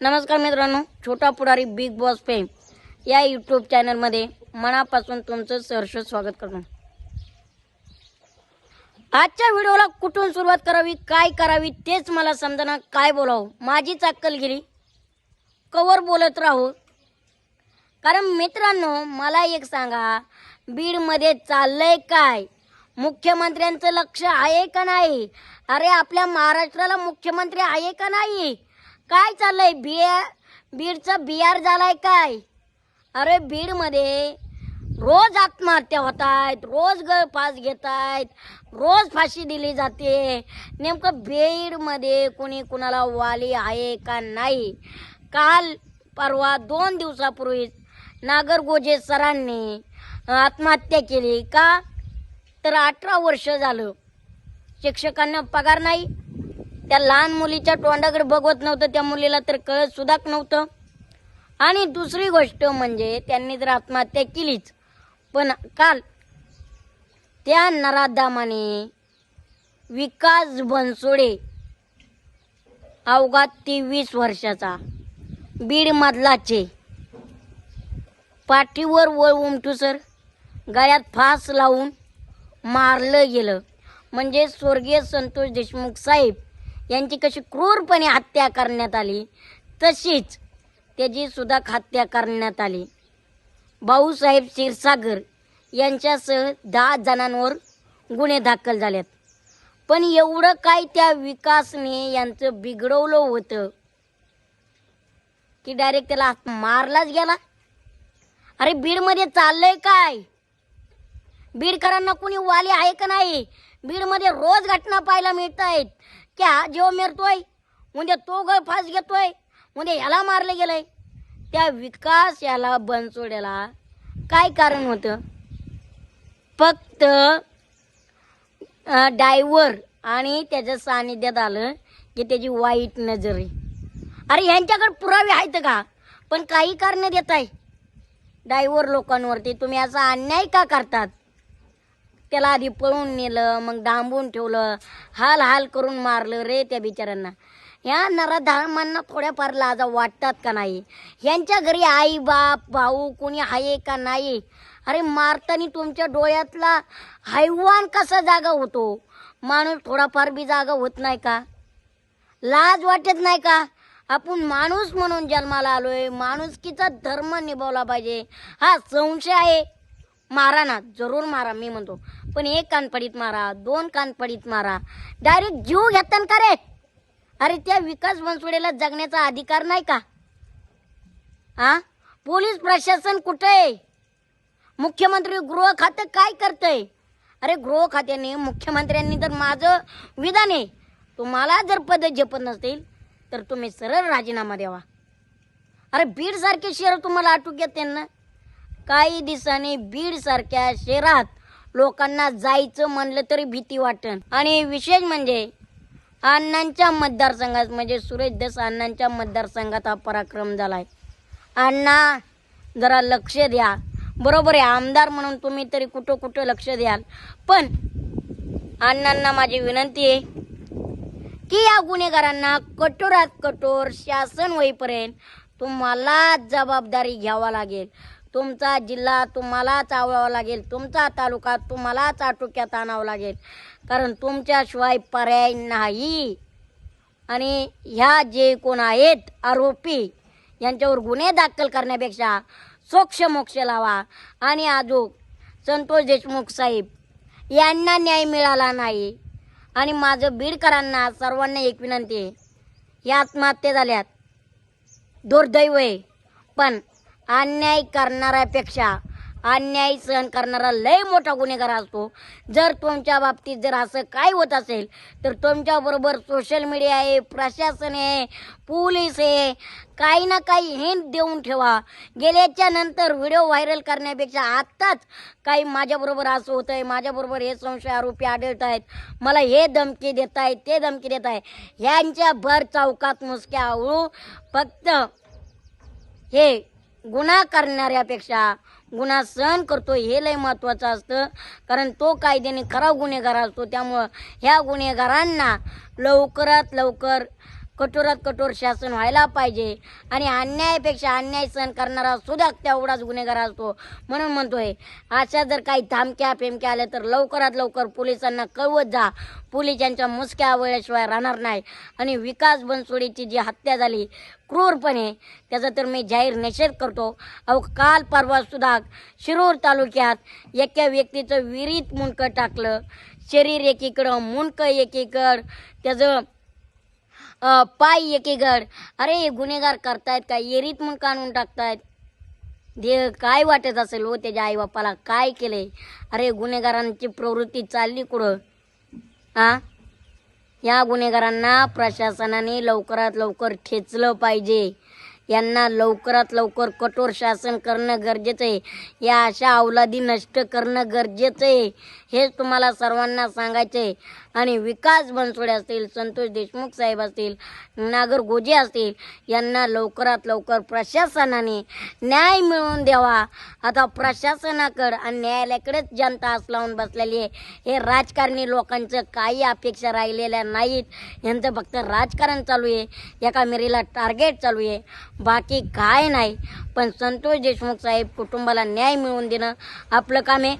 नमस्कार मित्रांनो Chhota Pudhari Bigg Boss fame या यूट्यूब चॅनलमध्ये मनापासून तुमचं सहर्ष स्वागत करतो. आजच्या व्हिडिओला कुठून सुरुवात करावी काय करावी तेच मला समजना काय बोलावं माझीच अक्कल गेली. कवर बोलत राहू. कारण मित्रांनो मला एक सांगा बीडमध्ये चाललंय काय? मुख्यमंत्र्यांचं लक्ष आहे का नाही? अरे आपल्या महाराष्ट्राला मुख्यमंत्री आहे का नाही? काय चाललंय? बिया बीडचा बिहार झालाय काय? अरे बीडमध्ये रोज आत्महत्या होत आहेत रोज गळफास घेत आहेत रोज फाशी दिली जाते. नेमकं बीडमध्ये कोणी कुणाला वाली आहे का नाही? काल परवा दोन दिवसापूर्वी नागरगोजे सरांनी आत्महत्या केली का? तर अठरा वर्ष झालं. शिक्षकांना पगार नाही त्या लहान मुलीच्या तोंडाकडे बघवत नव्हतं त्या मुलीला तर कळत सुद्धा नव्हतं. आणि दुसरी गोष्ट म्हणजे त्यांनी जर आत्महत्या केलीच. पण काल त्या नराधामाने विकास बनसोडे अवघा तेवीस वर्षाचा बीडमधलाचे पाठीवर वळ उमटू सर गळ्यात फास लावून मारलं गेलं. म्हणजे स्वर्गीय संतोष देशमुख साहेब यांची कशी क्रूरपणे हत्या करण्यात आली तशीच त्याची सुद्धा हत्या करण्यात आली. भाऊसाहेब क्षीरसागर यांच्यासह दहा जणांवर गुन्हे दाखल झालेत. पण एवढं काय त्या विकासने यांचं बिघडवलं होतं? की डायरेक्ट त्याला मारलाच गेला? अरे बीडमध्ये चाललंय काय? बीडकरांना कोणी वाली आहे का नाही? बीडमध्ये रोज घटना पाहायला मिळत आहेत की हा जेव्हा मेरतोय? म्हणजे तो गळ फास घेतोय? म्हणजे ह्याला मारले गेलंय? त्या विकास याला बनसोड्याला काय कारण होतं? फक्त डायव्हर आणि त्याच्या सानिध्यात आलं की त्याची वाईट नजर. आहे अरे यांच्याकडे पुरावे आहेत का? पण काही कारण देत आहे डायव्हर लोकांवरती तुम्ही असा अन्याय का करतात? त्याला आधी पळून नेलं मग डांबून ठेवलं हाल हाल करून मारलं रे त्या बिचाऱ्यांना. ह्या नराधर्मांना थोड्याफार लाजा वाटतात का नाही? यांच्या घरी आई बाप भाऊ कोणी आहे का नाही? अरे मारताना तुमच्या डोळ्यातला हैवान कसा जागा होतो? माणूस थोडाफार बी जागा होत नाही का? लाज वाटत नाही का? आपण माणूस म्हणून जन्माला आलोय माणुसकीचा धर्म निभावला पाहिजे. हा संशय आहे. मारा ना जरूर मारा मी म्हणतो. पण एक कानपडीत मारा दोन कानपडीत मारा. डायरेक्ट जीव घेताना का रे? अरे त्या विकास बनसोडेला जगण्याचा अधिकार नाही का? हा पोलीस प्रशासन कुठे आहे? मुख्यमंत्री गृह खातं काय करतंय? अरे गृह खात्याने मुख्यमंत्र्यांनी जर माझं विधान आहे. तुम्हाला जर पद झेपत नसतील तर तुम्ही सरळ राजीनामा द्यावा. अरे बीड सारखे शहर तुम्हाला अटूक येते ना काही दिवसांनी बीड सारख्या शहरात लोकांना जायचं म्हणलं तरी भीती वाटन. आणि विशेष म्हणजे अण्णांच्या मतदारसंघात म्हणजे सुरेश दस अण्णांच्या मतदारसंघात हा पराक्रम झालाय. अण्णा जरा लक्ष द्या. बरोबर आहे आमदार म्हणून तुम्ही तरी कुठं कुठं लक्ष द्याल. पण अण्णांना माझी विनंती आहे की या गुन्हेगारांना कठोरात कठोर शासन होईपर्यंत तुम्हाला जबाबदारी घ्यावा लागेल. तुमचा जिल्हा तुम्हालाच आवडावा लागेल. तुमचा तालुका तुम्हालाच आटोक्यात आणावा लागेल. कारण तुमच्याशिवाय पर्याय नाही. आणि ह्या जे कोण आहेत आरोपी यांच्यावर गुन्हे दाखल करण्यापेक्षा सोक्ष मोक्ष लावा. आणि आजो संतोष देशमुख साहेब यांना न्याय मिळाला नाही. आणि माझं बीडकरांना सर्वांना एक विनंती आहे. या आत्महत्या झाल्यात. दुर्दैव आहे. पण अन्याय करणाऱ्यापेक्षा अन्याय सहन करणारा लय मोठा गुन्हेगार असतो. जर तुमच्या बाबतीत जर असं काय होत असेल तर तुमच्याबरोबर सोशल मीडिया आहे प्रशासन आहे पोलीस आहे काही ना काही हिंट देऊन ठेवा. गेल्याच्यानंतर व्हिडिओ व्हायरल करण्यापेक्षा आत्ताच काही माझ्याबरोबर असं होतं आहे माझ्याबरोबर हे संशय आरोपी आढळत आहेत. मला हे धमकी देत आहेत ते धमकी देत आहे ह्यांच्या भर चौकात मुसक्या आवळू फक्त हे गुन्हा करणाऱ्यापेक्षा गुन्हा सहन करतो हे लय महत्त्वाचं असतं. कारण तो कायद्याने खरा गुन्हेगार असतो. त्यामुळं ह्या गुन्हेगारांना लवकरात लवकर कठोरात कठोर शासन व्हायला पाहिजे. आणि अन्यायापेक्षा अन्याय सहन करणारा सुद्धा तेवढाच गुन्हेगार असतो. म्हणून म्हणतोय अशा जर काही थांबक्या फेमक्या आल्या तर लवकरात लवकर पोलिसांना कळवत जा. पोलीस यांच्या मुसक्या आवळल्याशिवाय राहणार नाही. आणि विकास बनसोडीची जी हत्या झाली क्रूरपणे त्याचा तर मी जाहीर निषेध करतो. अहो काल परवा सुद्धा शिरूर तालुक्यात एका व्यक्तीचं विहिरीत मुंडकं टाकलं. शरीर एकीकडं मुंडकं एकीकडं त्याचं पाय एकीकड. अरे हे गुन्हेगार करतायत काय येरीत मुंडकं काढून टाकतायत. दे काय वाटत असेल हो त्याच्या आई बापाला काय केले अरे गुन्हेगारांची प्रवृत्ती चालली कुठं? हा या गुन्हेगारांना प्रशासनाने लवकरात लवकर ठेचलं पाहिजे. यांना लवकरात लवकर कठोर शासन करणं गरजेचं आहे. या अशा अवलादी नष्ट करणं गरजेचं आहे. हेच तुम्हाला सर्वांना सांगायचं आहे. आणि विकास बनसोडे असतील संतोष देशमुख साहेब असतील नागर गोजे असतील यांना लवकरात लवकर प्रशासनाने न्याय मिळवून द्यावा. आता प्रशासनाकडं आणि न्यायालयाकडेच जनता आस लावून बसलेली आहे. हे राजकारणी लोकांचं काही अपेक्षा राहिलेल्या नाहीत. यांचं फक्त राजकारण चालू आहे. एका मेरीला टार्गेट चालू आहे. बाकी काय नाही. पण संतोष देशमुख साहेब कुटुंबाला न्याय मिळवून देणं आपलं काम आहे. आणि